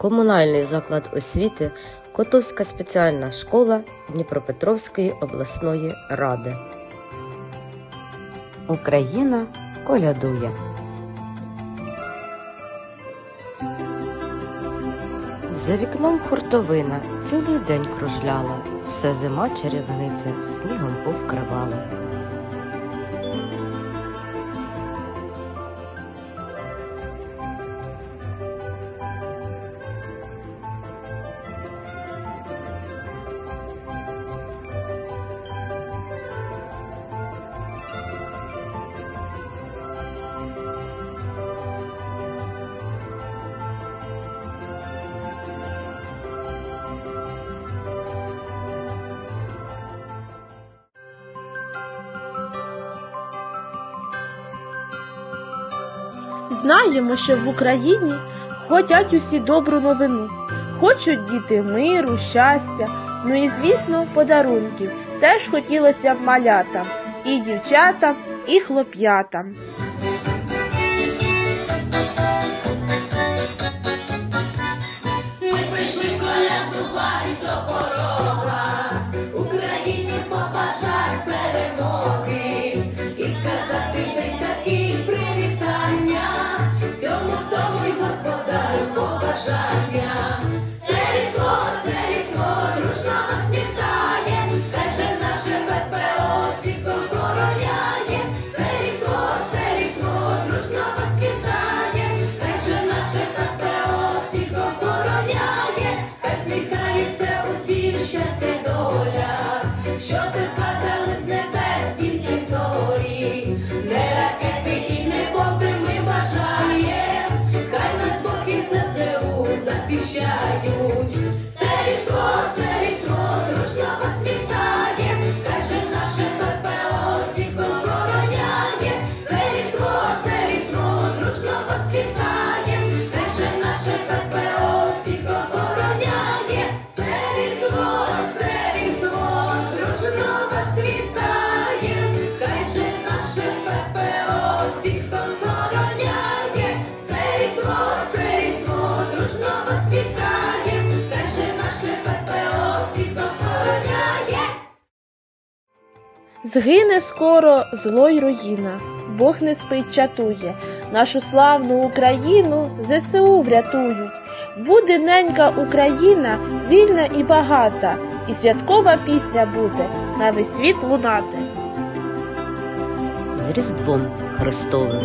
комунальний заклад освіти Котовська спеціальна школа Дніпропетровської обласної ради. Україна колядує. За вікном хуртовина цілий день кружляла, все зима чарівниця снігом повкривала. Знаємо, що в Україні хотять усі добру новину. Хочуть діти миру, щастя, ну і, звісно, подарунків. Теж хотілося б малятам, і дівчатам, і хлоп'ятам. Хай сміхається усім щастя доля, що ти падали з небес тільки зорі, не ракети і не бомби ми бажаєм, хай нас Бог і ЗСУ захищають. Всіх охороняє. Це різдво, це різдво, дружно вас вітає, каже наше ППО всіх охороняє. Згине скоро зло й руїна, Бог не спить чатує, нашу славну Україну ЗСУ врятують. Буде ненька Україна, вільна і багата, і святкова пісня буде на весь світ лунати. Різдвом Христовим